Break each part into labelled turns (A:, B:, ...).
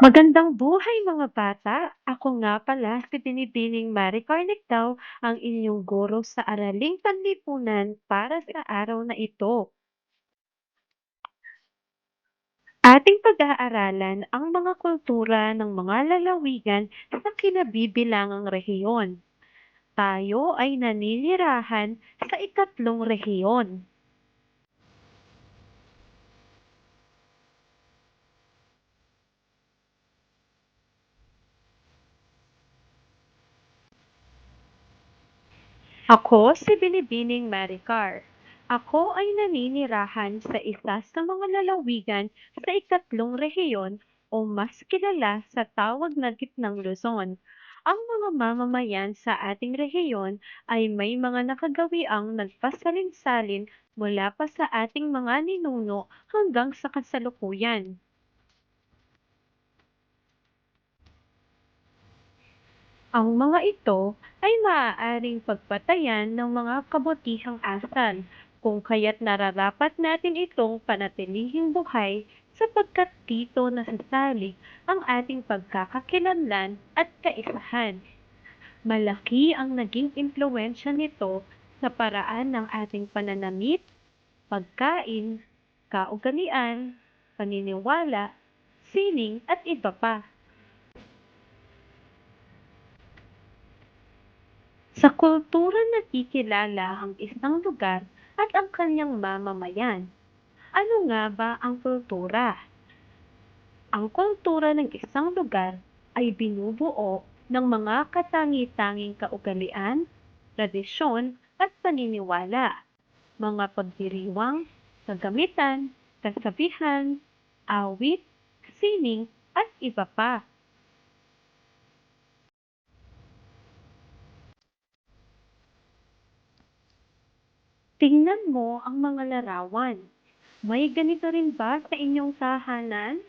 A: Magandang buhay mga bata! Ako nga pala si Binibining Maricar Nicdaw, ang inyong guro sa Araling Panlipunan para sa araw na ito. Ating pag-aaralan ang mga kultura ng mga lalawigan sa kinabibilangang rehiyon. Tayo ay naninirahan sa ikatlong rehiyon. Ako si Binibining Maricar. Ako ay naninirahan sa isa sa mga lalawigan sa ikatlong rehiyon o mas kilala sa tawag na Gitnang Luzon. Ang mga mamamayan sa ating rehiyon ay may mga nakagawiang nagpasalin-salin mula pa sa ating mga ninuno hanggang sa kasalukuyan. Ang mga ito ay maaaring pagpatayan ng mga kabutihang asal, kung kaya't nararapat natin itong panatilihing buhay sapagkat dito nasasalig ang ating pagkakakilanlan at kaisahan. Malaki ang naging impluensya nito sa paraan ng ating pananamit, pagkain, kaugalian, paniniwala, sining at iba pa. Sa kultura nakikilala ang isang lugar at ang kanyang mamamayan. Ano nga ba ang kultura? Ang kultura ng isang lugar ay binubuo ng mga katangi-tanging kaugalian, tradisyon at paniniwala, mga pagdiriwang, kagamitan, kasabihan, awit, sining at iba pa. Tingnan mo ang mga larawan. May ganito rin ba sa inyong tahanan?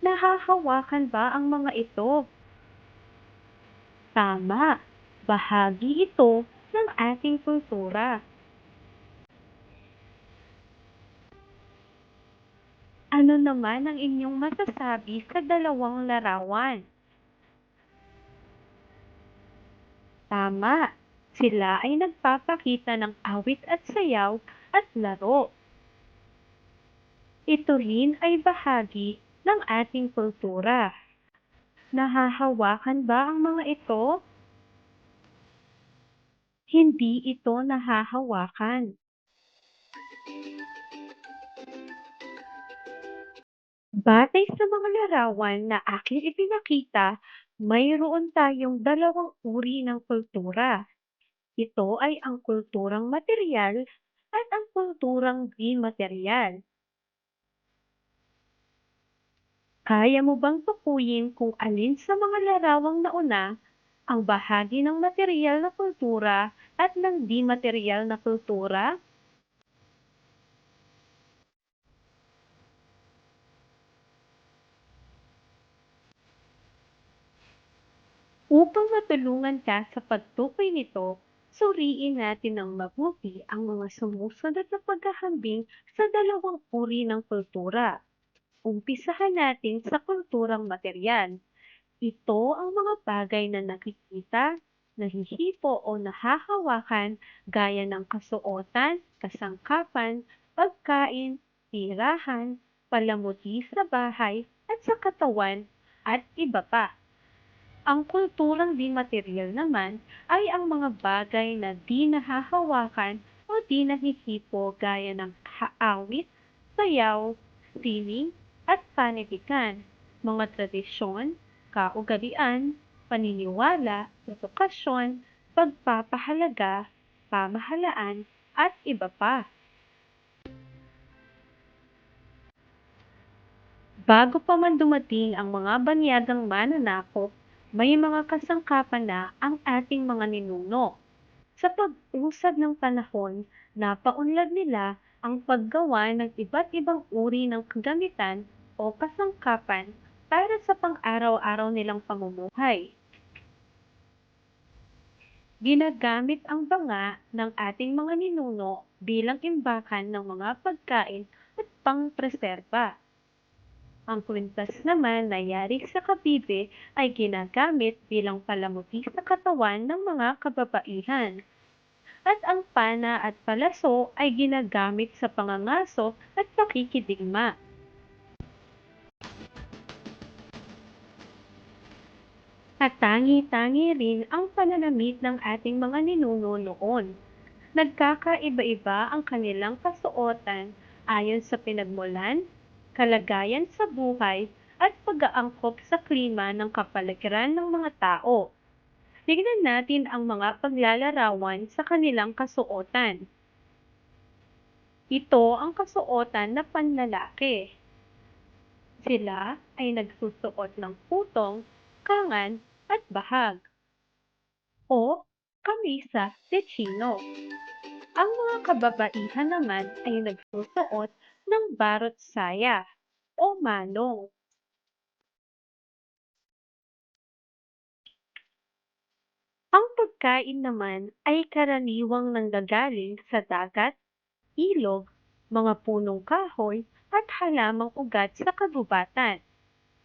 A: Nahahawakan ba ang mga ito? Tama, bahagi ito ng ating kultura. Ano naman ang inyong masasabi sa dalawang larawan? Tama, sila ay nagpapakita ng awit at sayaw at laro. Ito rin ay bahagi ng ating kultura. Nahahawakan ba ang mga ito? Hindi ito nahahawakan. Batay sa mga larawan na aking ipinakita, mayroon tayong dalawang uri ng kultura. Ito ay ang kulturang material at ang kulturang di material. Kaya mo bang tukuyin kung alin sa mga larawang nauna ang bahagi ng material na kultura at ng di material na kultura? Upang matulungan ka sa pagtukoy nito, suriin natin ng mabuti ang mga sumusunod na paghahambing sa dalawang uri ng kultura. Umpisahan natin sa kulturang material. Ito ang mga bagay na nakikita, nahihipo o nahahawakan gaya ng kasuotan, kasangkapan, pagkain, tirahan, palamuti sa bahay at sa katawan, at iba pa. Ang kulturang di material naman ay ang mga bagay na di nahahawakan o di nahihipo gaya ng haawit, sayaw, sining, at panitikan, mga tradisyon, kaugalian, paniniwala, edukasyon, pagpapahalaga, pamahalaan, at iba pa. Bago pa man dumating ang mga banyagang mananakop, may mga kasangkapan na ang ating mga ninuno. Sa pag-usad ng panahon, napaunlad nila ang paggawa ng iba't ibang uri ng kagamitan o kasangkapan para sa pang-araw-araw nilang pamumuhay. Ginagamit ang banga ng ating mga ninuno bilang imbakan ng mga pagkain at pangpreserba. Ang kwintas naman na yari sa kabibe ay ginagamit bilang palamuti sa katawan ng mga kababaihan. At ang pana at palaso ay ginagamit sa pangangaso at pakikidigma. At tangi-tangi rin ang pananamit ng ating mga ninuno noon. Nagkakaiba-iba ang kanilang kasuotan ayon sa pinagmulan, kalagayan sa buhay, at pag-aangkop sa klima ng kapaligiran ng mga tao. Tignan natin ang mga paglalarawan sa kanilang kasuotan. Ito ang kasuotan na panlalaki. Sila ay nagsusuot ng putong, kangan, at bahag. O kamisa de chino. Ang mga kababaihan naman ay nagsusuot ng barot saya o manong. Ang pagkain naman ay karaniwang nanggagaling sa dagat, ilog, mga punong kahoy, at halamang ugat sa kagubatan.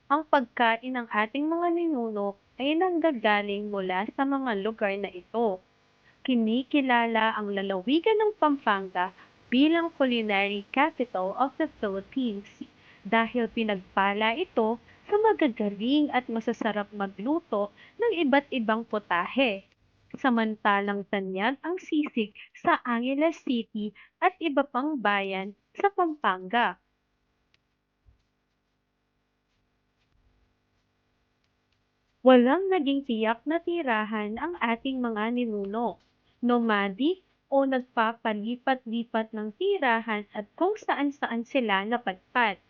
A: Ang pagkain ng ating mga ninuno ay nanggagaling mula sa mga lugar na ito. Kinikilala ang lalawigan ng Pampanga bilang culinary capital of the Philippines dahil pinagpala ito sa magagaling at masasarap magluto ng iba't ibang potahe. Samantalang tanyag ang sisig sa Angeles City at iba pang bayan sa Pampanga. Walang naging tiyak na tirahan ang ating mga ninuno. Nomadic o nagpapalipat-lipat ng tirahan at kung saan-saan sila napadpad.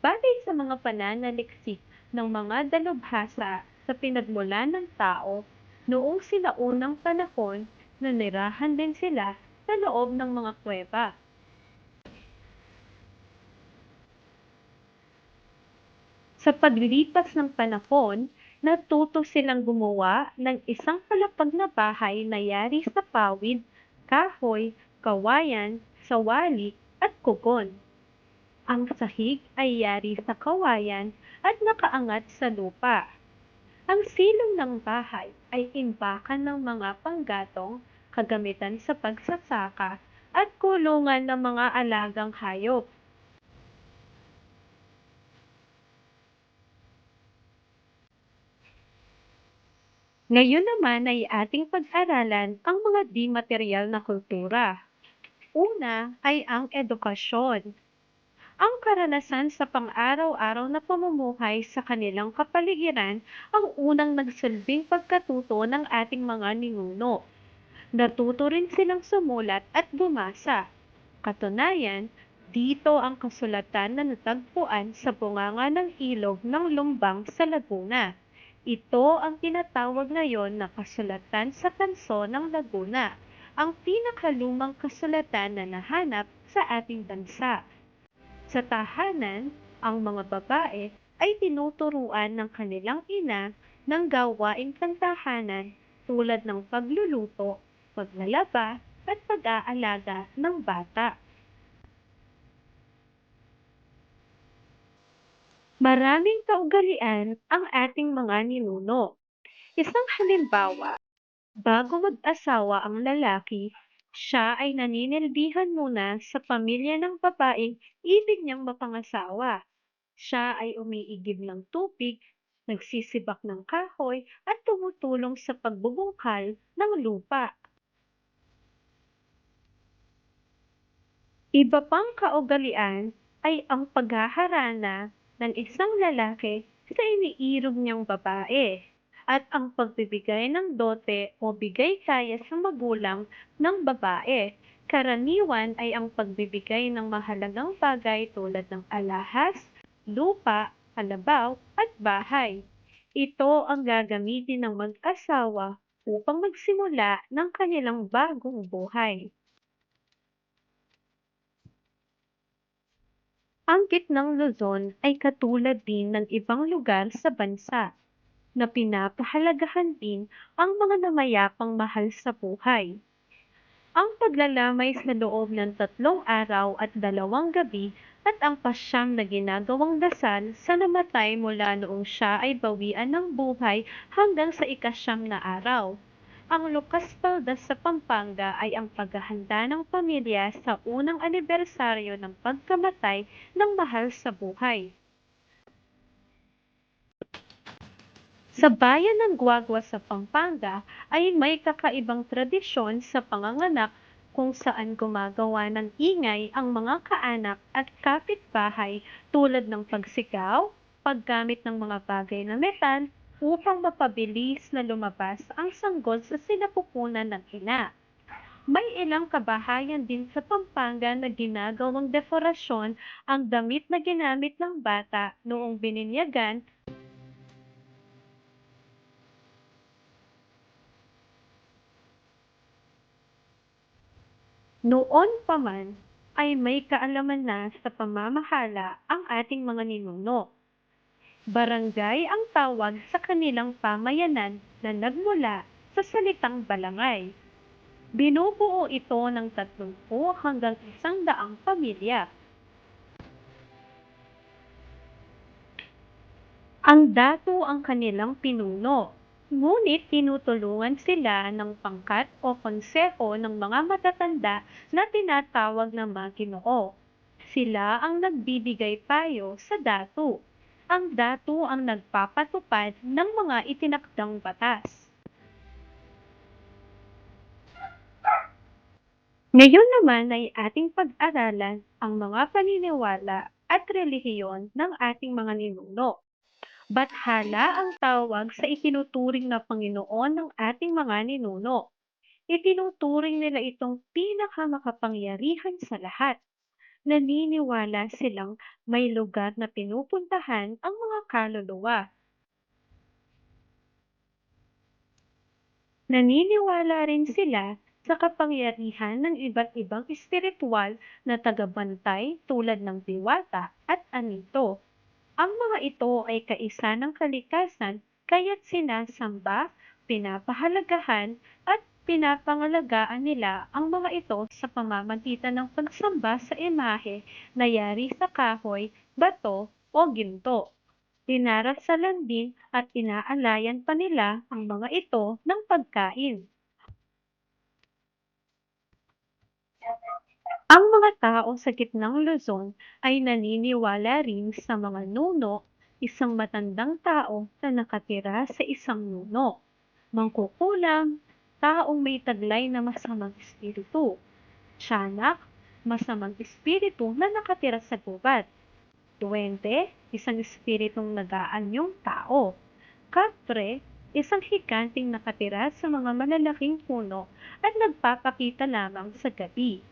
A: Batay sa mga pananaliksik ng mga dalubhasa sa pinagmulan ng tao, noong sinaunang panahon, nanirahan din sila sa loob ng mga kuweba. Sa paglipas ng panahon, natuto silang gumawa ng isang palapag na bahay na yari sa pawid, kahoy, kawayan, sawali, at kugon. Ang sahig ay yari sa kawayan at nakaangat sa lupa. Ang silong ng bahay ay imbakan ng mga panggatong, kagamitan sa pagsasaka, at kulungan ng mga alagang hayop. Ngayon naman ay ating pag-aralan ang mga di-material na kultura. Una ay ang edukasyon. Ang karanasan sa pang-araw-araw na pamumuhay sa kanilang kapaligiran ang unang nagsilbing pagkatuto ng ating mga ninuno. Natuto rin silang sumulat at bumasa. Katunayan, dito ang kasulatan na natagpuan sa bunganga ng ilog ng Lumbang sa Laguna. Ito ang tinatawag ngayon na kasulatan sa Tanso ng Laguna, ang pinakalumang kasulatan na nahanap sa ating bansa. Sa tahanan, ang mga babae ay tinuturuan ng kanilang ina ng gawaing pantahanan tulad ng pagluluto, paglalaba, at pag-aalaga ng bata. Maraming kaugalian ang ating mga ninuno. Isang halimbawa, bago mag-asawa ang lalaki, siya ay naninilbihan muna sa pamilya ng babaeng ibig niyang mapangasawa. Siya ay umiigib ng tubig, nagsisibak ng kahoy at tumutulong sa pagbubungkal ng lupa. Iba pang kaugalian ay ang paghaharana ng isang lalaki sa iniirog niyang babae at ang pagbibigay ng dote o bigay kaya sa magulang ng babae. Karaniwan ay ang pagbibigay ng mahalagang bagay tulad ng alahas, lupa, kalabaw, at bahay. Ito ang gagamitin ng mag-asawa upang magsimula ng kanilang bagong buhay. Ang gitnang Luzon ay katulad din ng ibang lugar sa bansa na pinapahalagahan din ang mga namayapang mahal sa buhay. Ang paglalamay sa loob ng tatlong araw at dalawang gabi at ang pasyam na ginagawang dasal sa namatay mula noong siya ay bawian ng buhay hanggang sa ikasyam na araw. Ang Lucas Paldas sa Pampanga ay ang paghahanda ng pamilya sa unang anibersaryo ng pagkamatay ng mahal sa buhay. Sa bayan ng Guagua sa Pampanga ay may kakaibang tradisyon sa panganganak kung saan gumagawa ng ingay ang mga kaanak at kapitbahay tulad ng pagsigaw, paggamit ng mga bagay na metal upang mapabilis na lumabas ang sanggol sa sinapupunan ng ina. May ilang kabahayan din sa Pampanga na ginagawang dekorasyon ang damit na ginamit ng bata noong bininyagan Noon pa man ay may kaalaman na sa pamamahala ang ating mga ninuno. Barangay ang tawag sa kanilang pamayanan na nagmula sa salitang balangay. Binubuo ito ng 30 hanggang 100 pamilya. Ang dato ang kanilang pinuno, ngunit tinutulungan sila ng pangkat o konseho ng mga matatanda na tinatawag na mga ginoo. Sila ang nagbibigay payo sa dato. Ang dato ang nagpapatupad ng mga itinakdang batas. Ngayon naman ay ating pag-aralan ang mga paniniwala at relihiyon ng ating mga ninuno. Bathala ang tawag sa itinuturing na Panginoon ng ating mga ninuno. Itinuturing nila itong pinakamakapangyarihan sa lahat. Naniniwala silang may lugar na pinupuntahan ang mga kaluluwa. Naniniwala rin sila sa kapangyarihan ng iba't ibang espiritual na tagabantay tulad ng diwata at anito. Ang mga ito ay kaisa ng kalikasan kaya't sinasamba, pinapahalagahan at pinapangalagaan nila ang mga ito sa pamamagitan ng pagsamba sa imahe na yari sa kahoy, bato o ginto. Dinarasalan din at inaalayan pa nila ang mga ito ng pagkain. Ang mga tao sa gitnang Luzon ay naniniwala rin sa mga nuno, isang matandang tao na nakatira sa isang nuno. Mangkukulam, taong may taglay na masamang espiritu. Tiyanak, masamang espiritu na nakatira sa gubat. Duwende, isang espiritong nagaanyong tao. Kapre, isang higanting nakatira sa mga malalaking puno at nagpapakita lamang sa gabi.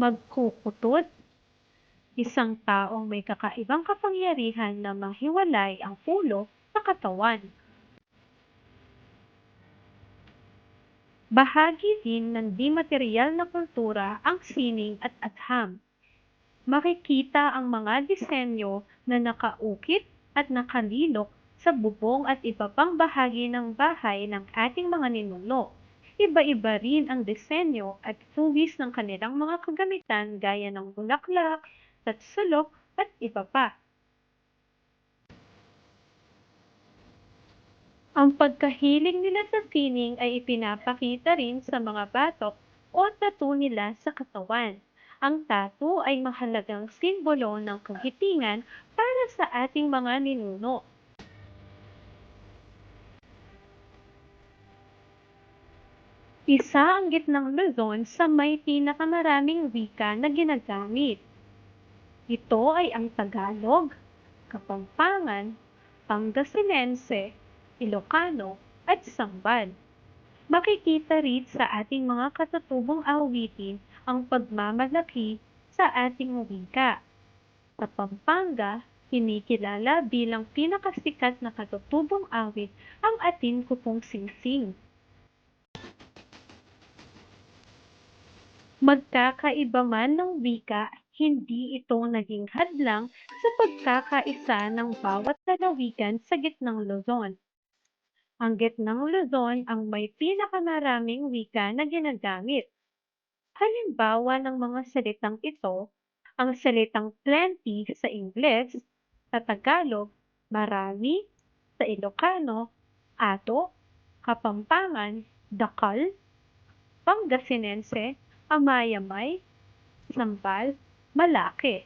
A: Magkukutot, isang taong may kakaibang kapangyarihan na mahiwalay ang ulo sa katawan. Bahagi din ng di material na kultura ang sining at agham. Makikita ang mga disenyo na nakaukit at nakalilok sa bubong at iba pang bahagi ng bahay ng ating mga ninuno. Iba-iba rin ang disenyo at tuwis ng kanilang mga kagamitan gaya ng bulaklak, tatsulok at iba pa. Ang pagkahiling nila sa sining ay ipinapakita rin sa mga batok o tattoo nila sa katawan. Ang tattoo ay mahalagang simbolo ng kagitingan para sa ating mga ninuno. Isa ang gitnang Luzon sa may pinakamaraming wika na ginagamit. Ito ay ang Tagalog, Kapampangan, Pangasinense, Ilocano, at Sambal. Makikita rin sa ating mga katutubong awitin ang pagmamalaki sa ating wika. Sa Pampanga, kinikilala bilang pinakasikat na katutubong awit ang atin kupong singsing. Magkakaiba man ng wika, hindi ito naging hadlang sa pagkakaisa ng bawat lalawigan sa gitnang Luzon. Ang gitnang Luzon ang may pinakamaraming wika na ginagamit. Halimbawa ng mga salitang ito, ang salitang plenty sa Ingles, sa Tagalog, marami, sa Ilocano, ato, Kapampangan, dakal, Pangasinense, amayamay, sambal, malaki.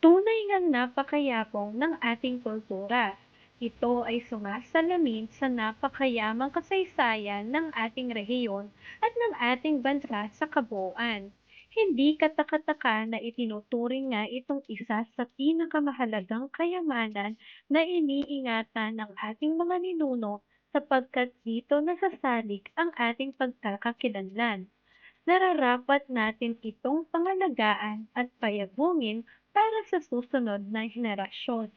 A: Tunay ngang napakayabong ng ating kultura. Ito ay sumasalamin sa napakayamang kasaysayan ng ating rehiyon at ng ating bansa sa kabuuan. Hindi katakataka na itinuturing nga itong isa sa pinakamahalagang kayamanan na iniingatan ng ating mga ninuno sapagkat dito nasasalig ang ating pagkakakilanlan. Nararapat natin itong pangalagaan at payagungin para sa susunod na henerasyon.